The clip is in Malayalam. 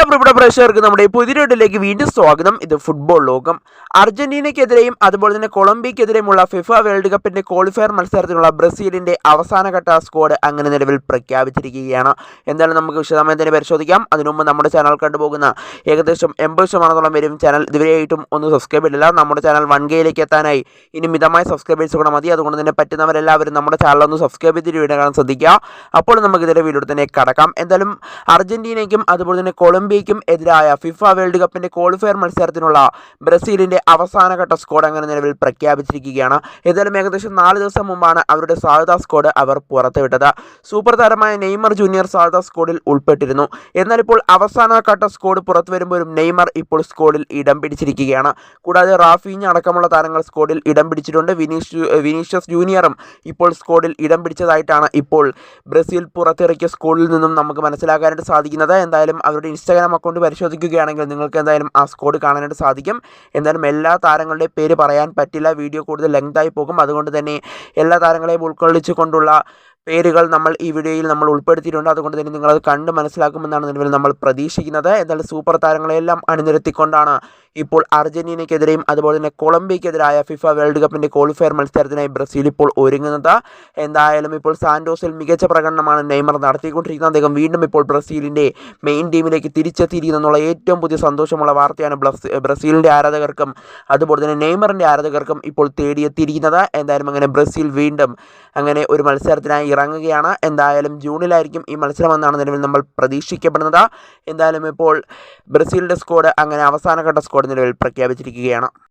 എല്ലാ പ്രിയപ്പെട്ട പ്രേക്ഷകർക്ക് നമ്മുടെ ഈ പുതിയ വീട്ടിലേക്ക് വീണ്ടും സ്വാഗതം. ഇത് ഫുട്ബോൾ ലോകം. അർജന്റീനയ്ക്കെതിരെയും അതുപോലെ തന്നെ കൊളംബിയക്കെതിരെയുമുള്ള ഫിഫ വേൾഡ് കപ്പിന്റെ ക്വാളിഫയർ മത്സരത്തിനുള്ള ബ്രസീലിന്റെ അവസാനഘട്ട സ്ക്വാഡ് അങ്ങനെ നിലവിൽ പ്രഖ്യാപിച്ചിരിക്കുകയാണ്. എന്തായാലും നമുക്ക് വിശദമായി തന്നെ പരിശോധിക്കാം. അതിനുമുമ്പ് നമ്മുടെ ചാനൽ കണ്ടുപോകുന്ന ഏകദേശം എൺപത് ശതമാനത്തോളം വരും ചാനൽ ഇതുവരെയായിട്ടും ഒന്ന് സബ്സ്ക്രൈബ് ചെയ്തില്ല നമ്മുടെ ചാനൽ വൺ കെയിലേക്ക് എത്താനായി ഇനി മിതമായ സബ്സ്ക്രൈബേഴ്സ് കൂടെ മതി. അതുകൊണ്ട് തന്നെ പറ്റുന്നവരെല്ലാവരും നമ്മുടെ ചാനൽ ഒന്ന് സബ്സ്ക്രൈബ് ചെയ്തിട്ട് വീഡിയോ കാണാൻ ശ്രദ്ധിക്കുക. അപ്പോൾ നമുക്ക് ഇതിലെ വീഡിയോ തന്നെ കടക്കാം. എന്തായാലും അർജന്റീനയ്ക്കും അതുപോലെ തന്നെ കൊളംബിയയ്ക്കും എതിരായ ഫിഫ വേൾഡ് കപ്പിന്റെ ക്വാളിഫയർ മത്സരത്തിനുള്ള ബ്രസീലിന്റെ അവസാനഘട്ട സ്കോഡ് അങ്ങനെ നിലവിൽ പ്രഖ്യാപിച്ചിരിക്കുകയാണ്. ഏതായാലും ഏകദേശം നാല് ദിവസം മുമ്പാണ് അവരുടെ സാധ്യതാ സ്കോഡ് അവർ പുറത്തുവിട്ടത്. സൂപ്പർ താരമായ നെയ്മർ ജൂനിയർ സാധ്യതാ സ്കോഡിൽ ഉൾപ്പെട്ടിരുന്നു. എന്നാൽ ഇപ്പോൾ അവസാന ഘട്ട സ്കോഡ് പുറത്തു വരുമ്പോഴും നെയ്മർ ഇപ്പോൾ സ്കോഡിൽ ഇടം പിടിച്ചിരിക്കുകയാണ്. കൂടാതെ റാഫീഞ്ഞ അടക്കമുള്ള താരങ്ങൾ സ്കോഡിൽ ഇടം പിടിച്ചിട്ടുണ്ട്. വിനീഷ് വിനീഷ്യസ് ജൂനിയറും ഇപ്പോൾ സ്കോഡിൽ ഇടം പിടിച്ചതായിട്ടാണ് ഇപ്പോൾ ബ്രസീൽ പുറത്തിറക്കിയ സ്കോഡിൽ നിന്നും നമുക്ക് മനസ്സിലാക്കാനായിട്ട് സാധിക്കുന്നത്. എന്തായാലും അവരുടെ ഇൻസ്റ്റാഗ്രാം അക്കൗണ്ട് പരിശോധിക്കുകയാണെങ്കിൽ നിങ്ങൾക്ക് എന്തായാലും ആ സ്കോഡ് കാണാനായിട്ട് സാധിക്കും. എന്തായാലും എല്ലാ താരങ്ങളുടെയും പേര് പറയാൻ പറ്റില്ല. വീഡിയോ കൂടുതൽ ലെങ്തായി പോകും. അതുകൊണ്ട് തന്നെ എല്ലാ താരങ്ങളെയും ഉൾക്കൊള്ളിച്ചുകൊണ്ടുള്ള പേരുകൾ നമ്മൾ ഈ വീഡിയോയിൽ നമ്മൾ ഉൾപ്പെടുത്തിയിട്ടുണ്ട്. അതുകൊണ്ട് തന്നെ നിങ്ങൾ അത് കണ്ട് മനസ്സിലാക്കുമെന്നാണ് നിലവിൽ നമ്മൾ പ്രതീക്ഷിക്കുന്നത്. എന്നാൽ സൂപ്പർ താരങ്ങളെല്ലാം അണിനിരത്തിക്കൊണ്ടാണ് ഇപ്പോൾ അർജന്റീനയ്ക്കെതിരെയും അതുപോലെ തന്നെ കൊളംബിയക്കെതിരായ ഫിഫ വേൾഡ് കപ്പിന്റെ ക്വാളിഫയർ മത്സരത്തിനായി ബ്രസീൽ ഇപ്പോൾ ഒരുങ്ങുന്നത്. എന്തായാലും ഇപ്പോൾ സാൻഡോസിൽ മികച്ച പ്രകടനമാണ് നെയ്മർ നടത്തിക്കൊണ്ടിരിക്കുന്നത്. അദ്ദേഹം വീണ്ടും ഇപ്പോൾ ബ്രസീലിന്റെ മെയിൻ ടീമിലേക്ക് തിരിച്ചെത്തിയിരിക്കുന്നുള്ള ഏറ്റവും പുതിയ സന്തോഷമുള്ള വാർത്തയാണ് ബ്രസീലിന്റെ ആരാധകർക്കും അതുപോലെ തന്നെ നെയ്മറിന്റെ ആരാധകർക്കും ഇപ്പോൾ തേടിയെത്തിയിരിക്കുന്നത്. എന്തായാലും അങ്ങനെ ബ്രസീൽ വീണ്ടും അങ്ങനെ ഒരു മത്സരത്തിനായി ഇറങ്ങുകയാണ്. എന്തായാലും ജൂണിലായിരിക്കും ഈ മത്സരമെന്നാണ് നിലവിൽ നമ്മൾ പ്രതീക്ഷിക്കപ്പെടുന്നത്. എന്തായാലും ഇപ്പോൾ ബ്രസീലിന്റെ സ്കോഡ് അങ്ങനെ അവസാനഘട്ട സ്ക്വാഡ് നിലവിൽ പ്രഖ്യാപിച്ചിരിക്കുകയാണ്.